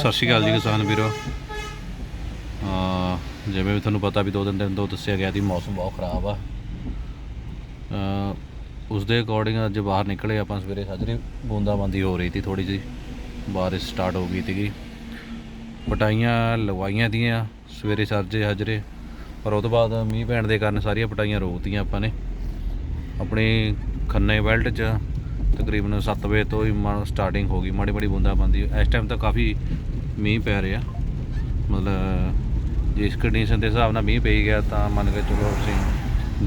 ਸਤਿ ਸ਼੍ਰੀ ਅਕਾਲ ਜੀ ਕਿਸਾਨ ਵੀਰੋ। ਅਹ ਜਿਵੇਂ ਵੀ ਤੁਹਾਨੂੰ ਪਤਾ ਵੀ ਦੋ ਦਿਨ ਦਿਨ ਤੋਂ ਦੱਸਿਆ ਗਿਆ ਸੀ, ਮੌਸਮ ਬਹੁਤ ਖਰਾਬ ਆ। ਅਹ ਉਸ ਦੇ ਅਕੋਰਡਿੰਗ ਅੱਜ ਬਾਹਰ ਨਿਕਲੇ, ਆਪਾਂ ਸਵੇਰੇ ਸਾਜਰੇ ਬੂੰਦਾਬਾਂਦੀ ਹੋ ਰਹੀ ਸੀ ਥੋੜੀ ਜਿਹੀ, ਬਾਰਿਸ਼ ਸਟਾਰਟ ਹੋ ਗਈ ਸੀਗੀ। ਪਟਾਈਆਂ ਲਵਾਈਆਂ ਦੀਆਂ, ਸਵੇਰੇ ਸਾਜਰੇ ਹਾਜਰੇ, ਪਰ ਉਹ ਤੋਂ ਬਾਅਦ ਮੀਂਹ ਪੈਣ ਦੇ ਕਾਰਨ ਸਾਰੀਆਂ ਪਟਾਈਆਂ ਰੋਕਤੀਆਂ ਆਪਾਂ ਨੇ। ਆਪਣੀ ਖੰਨੇ ਬੈਲਟ 'ਚ ਤਕਰੀਬਨ 7 ਵਜੇ ਤੋਂ ਹੀ ਸਟਾਰਟਿੰਗ ਹੋ ਗਈ, ਮਾੜੀ ਮਾੜੀ ਬੂੰਦਾਬਾਂਦੀ ਇਸ ਟਾਈਮ ਤਾਂ ਕਾਫੀ ਮੀਂਹ ਪੈ ਰਿਹਾ। ਮਤਲਬ ਜੇ ਇਸ ਕੰਡੀਸ਼ਨ ਦੇ ਹਿਸਾਬ ਨਾਲ ਮੀਂਹ ਪਈ ਗਿਆ ਤਾਂ ਮੰਨ ਕੇ ਚਲੋ ਅਸੀਂ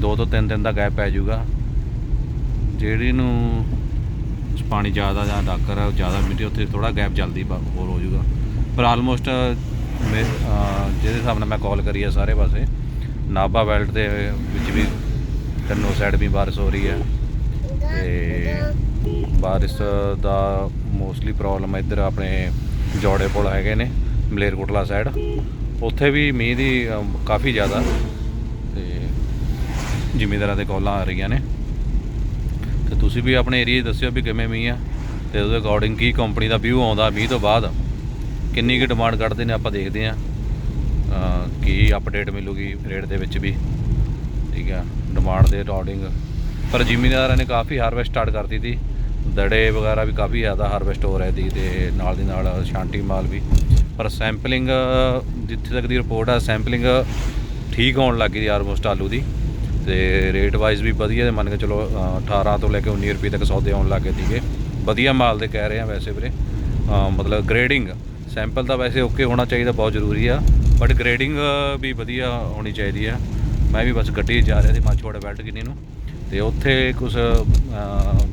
ਦੋ ਤੋਂ ਤਿੰਨ ਦਿਨ ਦਾ ਗੈਪ ਪੈ ਜਾਊਗਾ। ਜਿਹੜੀ ਨੂੰ ਪਾਣੀ ਜ਼ਿਆਦਾ ਜਾਂ ਡਾਕਰ ਆ ਜ਼ਿਆਦਾ ਮਿੱਟੀ, ਉੱਥੇ ਥੋੜਾ ਗੈਪ ਜਲਦੀ ਬ- ਹੋਰ ਹੋ ਜਾਊਗਾ। ਪਰ ਆਲਮੋਸਟ ਜਿਹਦੇ ਹਿਸਾਬ ਨਾਲ ਮੈਂ ਕਾਲ ਕਰੀ ਆ ਸਾਰੇ ਪਾਸੇ, ਨਾਭਾ ਬੈਲਟ ਦੇ ਵਿੱਚ ਵੀ ਤਿੰਨੋਂ ਸਾਈਡ ਵੀ ਬਾਰਿਸ਼ ਹੋ ਰਹੀ ਹੈ। ਤੇ ਬਾਰਿਸ਼ ਦਾ ਮੋਸਟਲੀ ਪ੍ਰੋਬਲਮ ਇੱਧਰ ਆਪਣੇ ਜੋੜੇ ਪੁਲ ਹੈਗੇ ਨੇ, ਮਲੇਰਕੋਟਲਾ ਸਾਈਡ ਉੱਥੇ ਵੀ ਮੀਂਹ ਦੀ ਕਾਫੀ ਜ਼ਿਆਦਾ। ਤੇ ਜ਼ਿਮੀਂਦਾਰਾਂ ਦੇ ਕਾਲਾਂ ਆ ਰਹੀਆਂ ਨੇ। ਤੇ ਤੁਸੀਂ ਵੀ ਆਪਣੇ ਏਰੀਆ 'ਚ ਦੱਸਿਓ ਵੀ ਕਿਵੇਂ ਮੀਂਹ ਆ। ਤੇ ਉਹਦੇ ਅਕੋਰਡਿੰਗ ਕੀ ਕੰਪਨੀ ਦਾ ਵਿਊ ਆਉਂਦਾ ਮੀਂਹ ਤੋਂ ਬਾਅਦ। ਕਿੰਨੀ ਕੁ ਡਿਮਾਂਡ ਕੱਢਦੇ ਨੇ ਆਪਾਂ ਦੇਖਦੇ ਆ ਕੀ ਅਪਡੇਟ ਮਿਲੂਗੀ ਰੇਟ ਦੇ ਵਿੱਚ ਵੀ। ਠੀਕ ਆ। ਡਿਮਾਂਡ ਦੇ ਅਕੋਰਡਿੰਗ ਪਰ ਜ਼ਿਮੀਂਦਾਰਾਂ ਨੇ ਕਾਫੀ ਹਾਰਵੈਸਟ ਸਟਾਰਟ ਕਰਤੀ ਸੀ ਦੜੇ ਵਗੈਰਾ ਵੀ ਕਾਫੀ ਜ਼ਿਆਦਾ ਹਾਰਵੈਸਟ ਹੋ ਰਹੇ ਦੀ ਤੇ ਨਾਲ ਦੀ ਨਾਲ ਸ਼ਾਂਟੀ ਮਾਲ ਵੀ। ਪਰ ਸੈਂਪਲਿੰਗ ਜਿੱਥੇ ਤੱਕ ਦੀ ਰਿਪੋਰਟ ਆ ਸੈਂਪਲਿੰਗ ਠੀਕ ਹੋਣ ਲੱਗੀ ਸੀ ਆਲਮੋਸਟ ਆਲੂ ਦੀ। ਤੇ ਰੇਟ ਵਾਈਜ਼ ਵੀ ਵਧੀਆ ਤੇ ਮੰਨ ਕੇ ਚਲੋ ਅ, 18 ਤੋਂ ਲੈ ਕੇ 19 ਰੁਪਏ ਤੱਕ ਸੌਦੇ ਆਉਣ ਲੱਗੇ ਸੀਗੇ। ਵਧੀਆ ਮਾਲ ਦੇ ਕਹਿ ਰਹੇ ਆ ਵੈਸੇ ਵੀਰੇ। ਮਤਲਬ ਗ੍ਰੇਡਿੰਗ ਸੈਂਪਲ ਤਾਂ ਵੈਸੇ ਓਕੇ ਹੋਣਾ ਚਾਹੀਦਾ ਬਹੁਤ ਜ਼ਰੂਰੀ ਆ। ਬਟ ਗ੍ਰੇਡਿੰਗ ਵੀ ਵਧੀਆ ਹੋਣੀ ਚਾਹੀਦੀ ਆ। ਮੈਂ ਵੀ ਬਸ ਗੱਡੀ 'ਚ ਜਾ ਰਿਹਾ ਸੀ ਮਾਛੋੜਾ ਬੈਲਟ ਕਿੰਨੀ ਨੂੰ। ਤੇ ਉੱਥੇ ਕੁਝ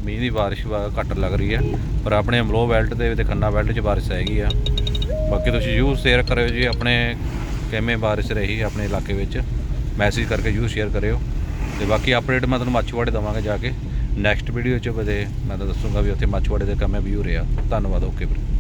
ਮੀਂਹ ਦੀ ਬਾਰਿਸ਼ ਘੱਟ ਲੱਗ ਰਹੀ ਹੈ, ਪਰ ਆਪਣੇ ਅਮਲੋ ਬੈਲਟ ਦੇ ਤੇ ਖੰਨਾ ਬੈਲਟ 'ਚ ਬਾਰਿਸ਼ ਹੈਗੀ ਆ। ਬਾਕੀ ਤੁਸੀਂ ਯੂ ਸ਼ੇਅਰ ਕਰਿਓ ਜੀ, ਆਪਣੇ ਕਿਵੇਂ ਬਾਰਿਸ਼ ਰਹੀ ਆਪਣੇ ਇਲਾਕੇ ਵਿੱਚ। ਮੈਸੇਜ ਕਰਕੇ ਯੂ ਸ਼ੇਅਰ ਕਰਿਓ। ਤੇ ਬਾਕੀ ਅਪਡੇਟ ਮੈਂ ਤੁਹਾਨੂੰ ਮਾਛੀਵਾੜੇ ਦਵਾਂਗਾ ਜਾ ਕੇ। ਨੈਕਸਟ ਵੀਡੀਓ 'ਚ ਬਦੇ ਮੈਂ ਤਾਂ ਦੱਸੂਗਾ ਵੀ ਉੱਥੇ ਮਾਛੀਵਾੜੇ ਦੇ ਕਿਵੇਂ ਵਿਊ ਰਿਹਾ। ਧੰਨਵਾਦ, ਓਕੇ ਵੀਰੇ।